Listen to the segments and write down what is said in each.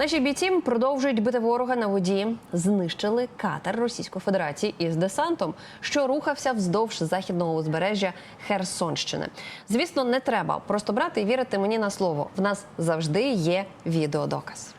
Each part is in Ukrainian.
Наші бійці продовжують бити ворога на воді. Знищили катер Російської Федерації із десантом, що рухався вздовж західного узбережжя Херсонщини. Звісно, не треба просто брати і вірити мені на слово. В нас завжди є відеодоказ.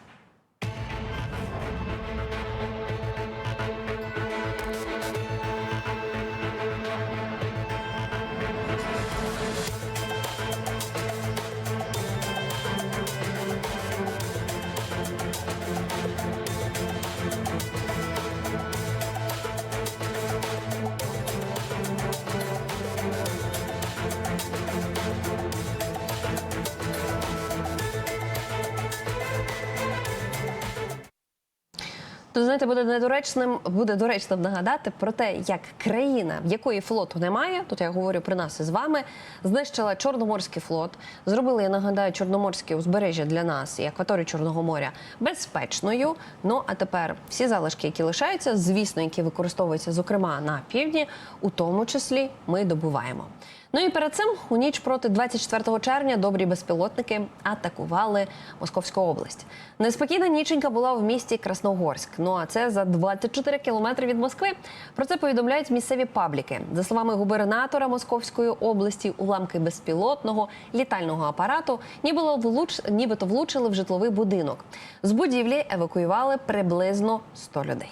Тут знаєте, буде недоречним, буде доречним нагадати про те, як країна, в якої флоту немає, тут я говорю про нас із вами, знищила Чорноморський флот, зробили, я нагадаю, Чорноморське узбережжя для нас і акваторію Чорного моря безпечною. Ну а тепер всі залишки, які лишаються, звісно, які використовуються, зокрема на півдні, у тому числі ми добуваємо. Ну і перед цим у ніч проти 24 червня добрі безпілотники атакували Московську область. Неспокійна ніченька була в місті Красногорськ. Ну а це за 24 кілометри від Москви. Про це повідомляють місцеві пабліки. За словами губернатора Московської області, уламки безпілотного літального апарату нібито влуч... нібито влучили в житловий будинок. З будівлі евакуювали приблизно 100 людей.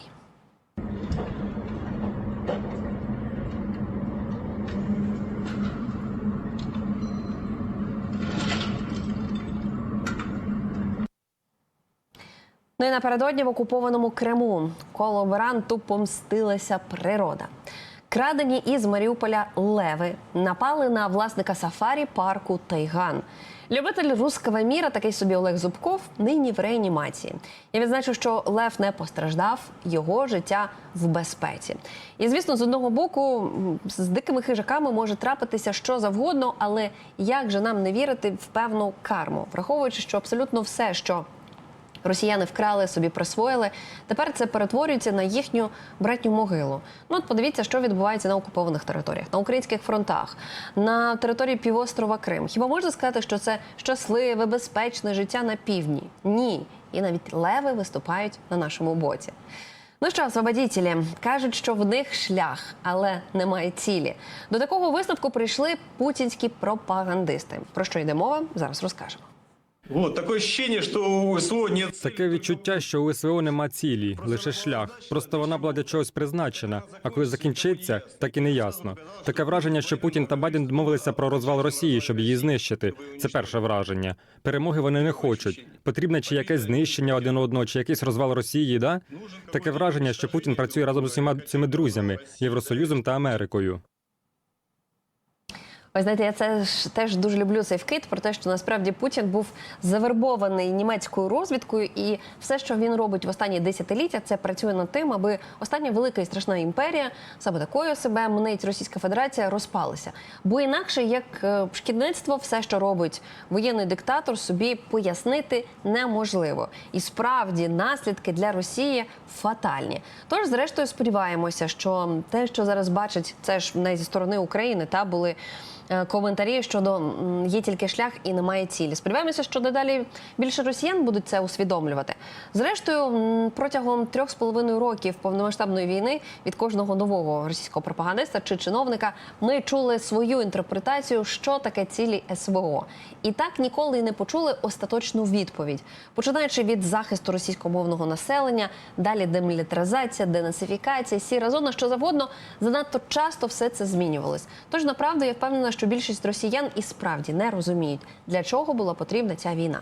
Ну і напередодні в окупованому Криму колаборанту помстилася природа. Крадені із Маріуполя леви напали на власника сафарі парку Тайган. Любитель руского міра, такий собі Олег Зубков, нині в реанімації. Я відзначу, що Лев не постраждав, його життя в безпеці. І звісно, з одного боку, з дикими хижаками може трапитися що завгодно, але як же нам не вірити в певну карму, враховуючи, що абсолютно все, що Росіяни вкрали собі, присвоїли. Тепер це перетворюється на їхню братню могилу. Ну от подивіться, що відбувається на окупованих територіях, на українських фронтах, на території півострова Крим. Хіба можна сказати, що це щасливе, безпечне життя на півдні? Ні. І навіть леви виступають на нашому боці. Ну що, освободітелі, кажуть, що в них шлях, але немає цілі. До такого висновку прийшли путінські пропагандисти. Про що йде мова? Зараз розкажемо. Вот такое ощущение, что у СВО нет Таке відчуття, що у СВО нема цілі, лише шлях. Просто вона була для чогось призначена. А коли закінчиться, так і не ясно. Таке враження, що Путін та Байден домовилися про розвал Росії, щоб її знищити. Це перше враження. Перемоги вони не хочуть. Потрібне чи якесь знищення один одного, чи якийсь розвал Росії. Да таке враження, що Путін працює разом з усіма цими друзями Євросоюзом та Америкою. Ось знаєте, я це ж теж дуже люблю цей вкид про те, що насправді Путін був завербований німецькою розвідкою, і все, що він робить в останні десятиліття, це працює над тим, аби остання велика і страшна імперія, саме такою себе мнить Російська Федерація, розпалася. Бо інакше, як е, шкідництво, все, що робить воєнний диктатор, собі пояснити неможливо. І справді наслідки для Росії фатальні. Тож, зрештою, сподіваємося, що те, що зараз бачить, це ж не зі сторони України, та були коментарі щодо є тільки шлях і немає цілі. Сподіваємося, що дедалі більше росіян будуть це усвідомлювати. Зрештою, протягом трьох з половиною років повномасштабної війни від кожного нового російського пропагандиста чи чиновника ми чули свою інтерпретацію, що таке цілі СВО. І так ніколи не почули остаточну відповідь, починаючи від захисту російськомовного населення, далі демілітаризація, денацифікація, сіра зона, що завгодно, занадто часто все це змінювалось. Тож направду я впевнена, що більшість росіян і справді не розуміють, для чого була потрібна ця війна.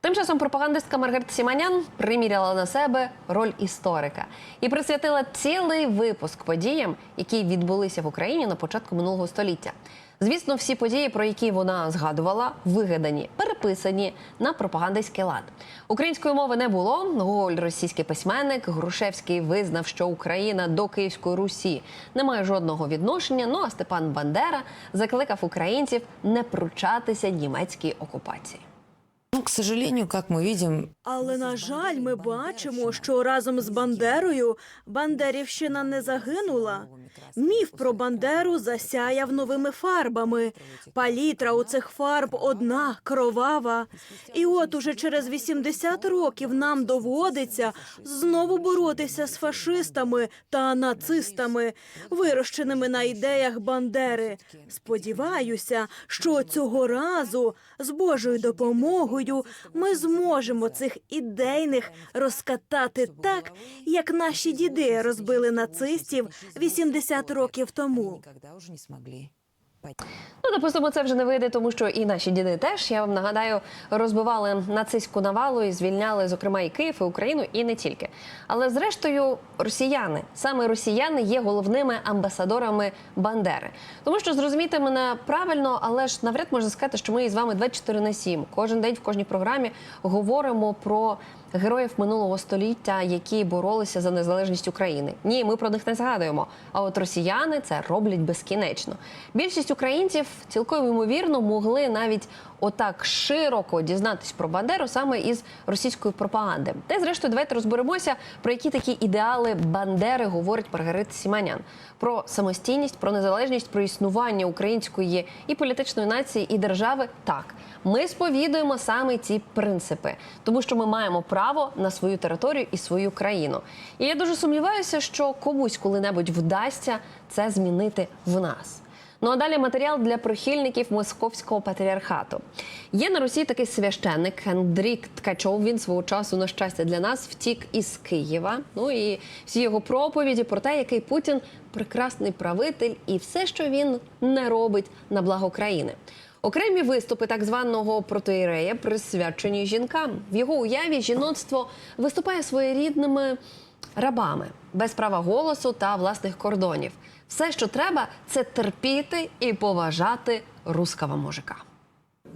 Тим часом пропагандистка Маргарита Сіманян приміряла на себе роль історика і присвятила цілий випуск подіям, які відбулися в Україні на початку минулого століття. Звісно, всі події, про які вона згадувала, вигадані, переписані на пропагандистський лад. Української мови не було. Гоголь, російський письменник, Грушевський визнав, що Україна до Київської Русі не має жодного відношення. Ну а Степан Бандера закликав українців не пручатися німецькій окупації. Ну, к сожалению, как мы видим, Але на жаль, ми бачимо, що разом з Бандерою Бандерівщина не загинула. Міф про Бандеру засяяв новими фарбами. Палітра у цих фарб одна кровава. І от уже через 80 років нам доводиться знову боротися з фашистами та нацистами, вирощеними на ідеях Бандери. Сподіваюся, що цього разу з Божою допомогою ми зможемо цих ідейних розкатати так, як наші діди розбили нацистів 80 років тому. Ну, допустимо, це вже не вийде, тому що і наші діди теж, я вам нагадаю, розбивали нацистську навалу і звільняли, зокрема, і Київ, і Україну, і не тільки. Але зрештою, росіяни, саме росіяни є головними амбасадорами Бандери. Тому що зрозумійте мене правильно, але ж навряд можна сказати, що ми із вами 24 на 7. Кожен день в кожній програмі говоримо про героїв минулого століття, які боролися за незалежність України. Ні, ми про них не згадуємо. А от росіяни це роблять безкінечно. Більшість українців цілком ймовірно могли навіть отак широко дізнатись про Бандеру саме із російської пропаганди. Та й зрештою, давайте розберемося, про які такі ідеали Бандери говорить Маргарита Сіманян. Про самостійність, про незалежність, про існування української і політичної нації і держави. Так, ми сповідуємо саме ці принципи, тому що ми маємо право на свою територію і свою країну. І я дуже сумніваюся, що комусь коли-небудь вдасться це змінити в нас. Ну а далі матеріал для прихильників московського патріархату. Є на Росії такий священник Андрій Ткачов. Він свого часу, на щастя, для нас втік із Києва. Ну і всі його проповіді про те, який Путін прекрасний правитель, і все, що він не робить на благо країни. Окремі виступи так званого протоірея присвячені жінкам. В його уяві жіноцтво виступає своєрідними рабами без права голосу та власних кордонів. Все, що треба, це терпіти і поважати руского мужика.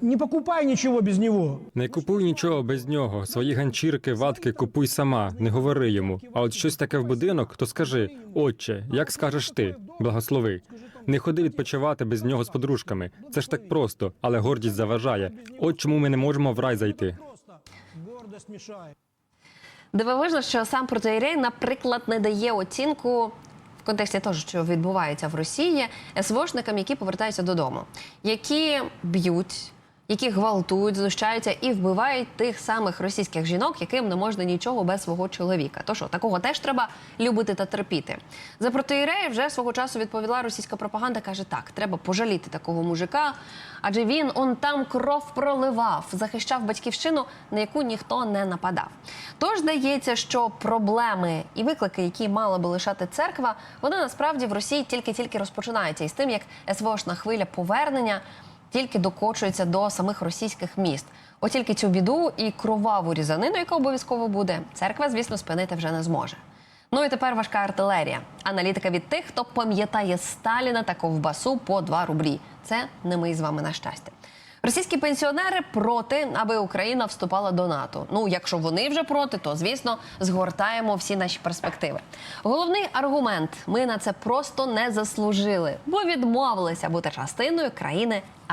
Не покупай ничего без него. Не купуй нічого без нього. Свої ганчірки, ватки купуй сама, не говори йому. А от щось таке в будинок, то скажи: Отче, як скажеш ти, благослови. Не ходи відпочивати без нього з подружками. Це ж так просто, але гордість заважає. От чому ми не можемо в рай зайти. Дивовижно, що сам протоїрей, наприклад, не дає оцінку. В контексті того, що відбувається в Росії, СВОшникам, які повертаються додому, які б'ють, які гвалтують, знущаються і вбивають тих самих російських жінок, яким не можна нічого без свого чоловіка. То що такого теж треба любити та терпіти. За протоїрея вже свого часу відповіла російська пропаганда. каже: так, треба пожаліти такого мужика, адже він он там кров проливав, захищав батьківщину, на яку ніхто не нападав. Тож здається, що проблеми і виклики, які мала би лишати церква, вони насправді в Росії тільки-тільки розпочинаються. І з тим, як СВОшна хвиля повернення тільки докочується до самих російських міст. От тільки цю біду і кроваву різанину, яка обов'язково буде, церква, звісно, спинити вже не зможе. Ну і тепер важка артилерія. Аналітика від тих, хто пам'ятає Сталіна та ковбасу по 2 рублі. Це не ми з вами на щастя. Російські пенсіонери проти, аби Україна вступала до НАТО. Ну, якщо вони вже проти, то звісно згортаємо всі наші перспективи. Головний аргумент: ми на це просто не заслужили, бо відмовилися бути частиною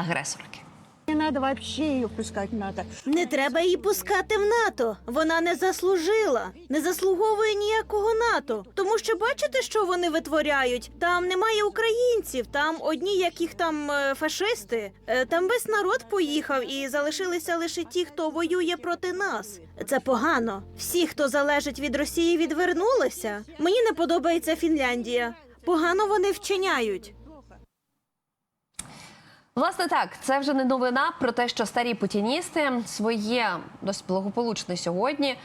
країни-агресорки. Не надо вообще ее пускать в НАТО. Не треба її пускати в НАТО. Вона не заслужила, не заслуговує ніякого НАТО. Тому що бачите, що вони витворяють? Там немає українців, там одні, яких там е, фашисти. Е, Там весь народ поїхав і залишилися лише ті, хто воює проти нас. Це погано. Всі, хто залежить від Росії, відвернулися. Мені не подобається Фінляндія. Погано вони вчиняють. Власне, так, це вже не новина про те, що старі путіністи своє досить благополучне сьогодні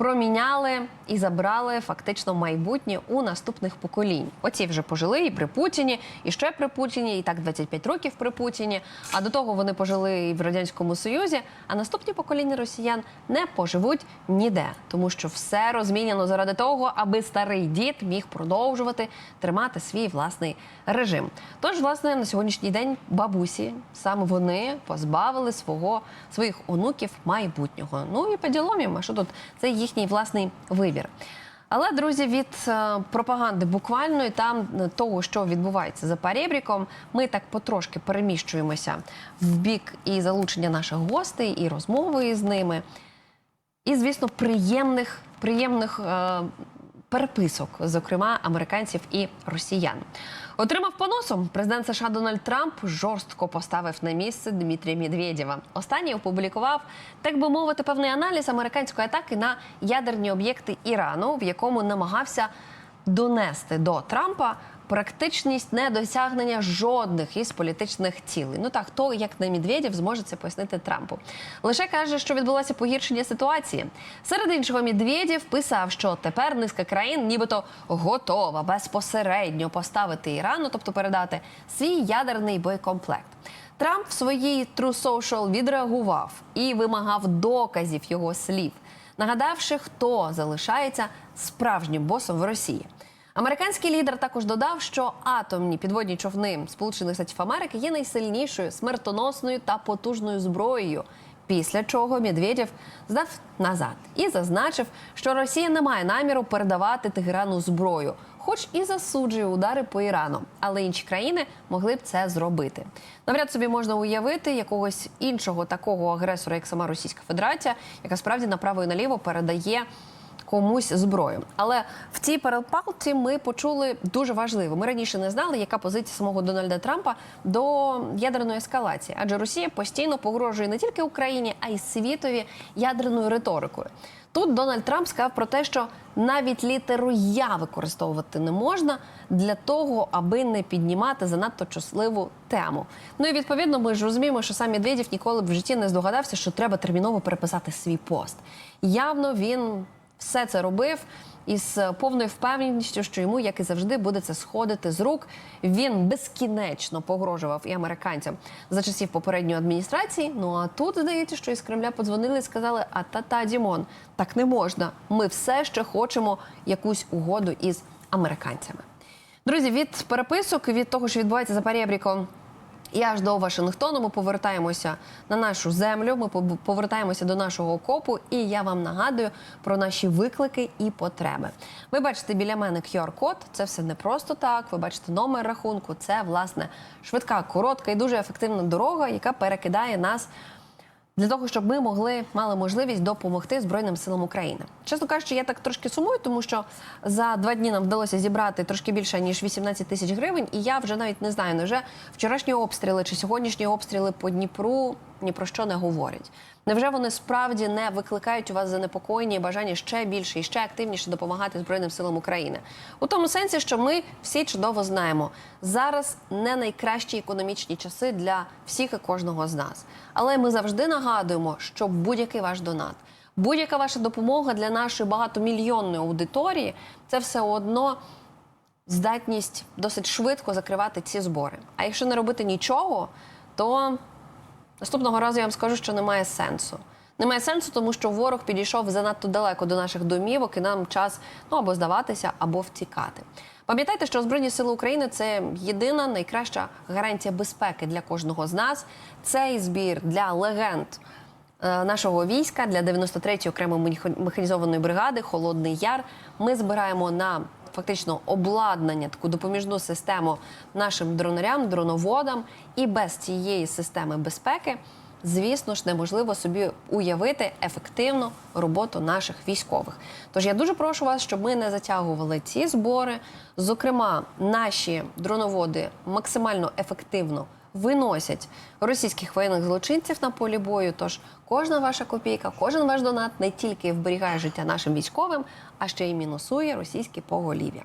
проміняли і забрали фактично майбутнє у наступних поколінь. Оці вже пожили і при Путіні, і ще при Путіні, і так 25 років при Путіні. А до того вони пожили і в радянському союзі. А наступні покоління росіян не поживуть ніде, тому що все розміняно заради того, аби старий дід міг продовжувати тримати свій власний режим. Тож, власне, на сьогоднішній день бабусі саме вони позбавили свого своїх онуків майбутнього. Ну і по ділом що тут це їхній власний вибір. Але друзі, від е, пропаганди буквальної там е, того, що відбувається за перебріком, ми так потрошки переміщуємося в бік і залучення наших гостей, і розмови з ними. І, звісно, приємних, приємних е, переписок, зокрема американців і росіян. Отримав поносом президент США Дональд Трамп жорстко поставив на місце Дмитрія Медведєва. Останній опублікував, так би мовити, певний аналіз американської атаки на ядерні об'єкти Ірану, в якому намагався донести до Трампа практичність недосягнення жодних із політичних цілей. Ну так, хто як не Медведєв зможе це пояснити Трампу. Лише каже, що відбулося погіршення ситуації. Серед іншого, Медведєв писав, що тепер низка країн, нібито готова безпосередньо поставити Ірану, тобто передати свій ядерний боєкомплект. Трамп в своїй True Social відреагував і вимагав доказів його слів, нагадавши, хто залишається справжнім босом в Росії. Американський лідер також додав, що атомні підводні човни Сполучених Штатів Америки є найсильнішою, смертоносною та потужною зброєю. Після чого Медведєв здав назад і зазначив, що Росія не має наміру передавати Тегерану зброю, хоч і засуджує удари по Ірану, але інші країни могли б це зробити. Навряд собі можна уявити якогось іншого такого агресора, як сама Російська Федерація, яка справді направо і наліво передає комусь зброю. Але в цій перепалці ми почули дуже важливо. Ми раніше не знали, яка позиція самого Дональда Трампа до ядерної ескалації, адже Росія постійно погрожує не тільки Україні, а й світові ядерною риторикою. Тут Дональд Трамп сказав про те, що навіть літеру я використовувати не можна для того, аби не піднімати занадто чутливу тему. Ну і відповідно, ми ж розуміємо, що сам Медведєв ніколи б в житті не здогадався, що треба терміново переписати свій пост. Явно він все це робив із повною впевненістю, що йому, як і завжди, буде це сходити з рук. Він безкінечно погрожував і американцям за часів попередньої адміністрації. Ну а тут здається, що із Кремля подзвонили і сказали: А та-та, Дімон, так не можна. Ми все ще хочемо якусь угоду із американцями. Друзі, від переписок, від того, що відбувається за перебріком і аж до Вашингтону ми повертаємося на нашу землю. Ми пов- повертаємося до нашого окопу, і я вам нагадую про наші виклики і потреби. Ви бачите біля мене QR-код. Це все не просто так. Ви бачите номер рахунку. Це власне швидка, коротка і дуже ефективна дорога, яка перекидає нас для того, щоб ми могли мали можливість допомогти Збройним силам України. Чесно кажучи, я так трошки сумую, тому що за два дні нам вдалося зібрати трошки більше ніж 18 тисяч гривень, і я вже навіть не знаю, невже вчорашні обстріли чи сьогоднішні обстріли по Дніпру ні про що не говорять. Невже вони справді не викликають у вас занепокоєння і бажання ще більше і ще активніше допомагати Збройним силам України? У тому сенсі, що ми всі чудово знаємо, зараз не найкращі економічні часи для всіх і кожного з нас. Але ми завжди нагадуємо, що будь-який ваш донат, будь-яка ваша допомога для нашої багатомільйонної аудиторії це все одно здатність досить швидко закривати ці збори. А якщо не робити нічого, то наступного разу я вам скажу, що немає сенсу. Немає сенсу, тому що ворог підійшов занадто далеко до наших домівок, і нам час ну або здаватися, або втікати. Пам'ятайте, що Збройні Сили України це єдина найкраща гарантія безпеки для кожного з нас. Цей збір для легенд е, нашого війська для 93-ї окремої механізованої бригади Холодний Яр. Ми збираємо на фактично обладнання, таку допоміжну систему нашим дронарям, дроноводам. І без цієї системи безпеки, звісно ж, неможливо собі уявити ефективну роботу наших військових. Тож я дуже прошу вас, щоб ми не затягували ці збори. Зокрема, наші дроноводи максимально ефективно виносять російських воєнних злочинців на полі бою. Тож кожна ваша копійка, кожен ваш донат не тільки вберігає життя нашим військовим, а ще й мінусує російське поголів'я.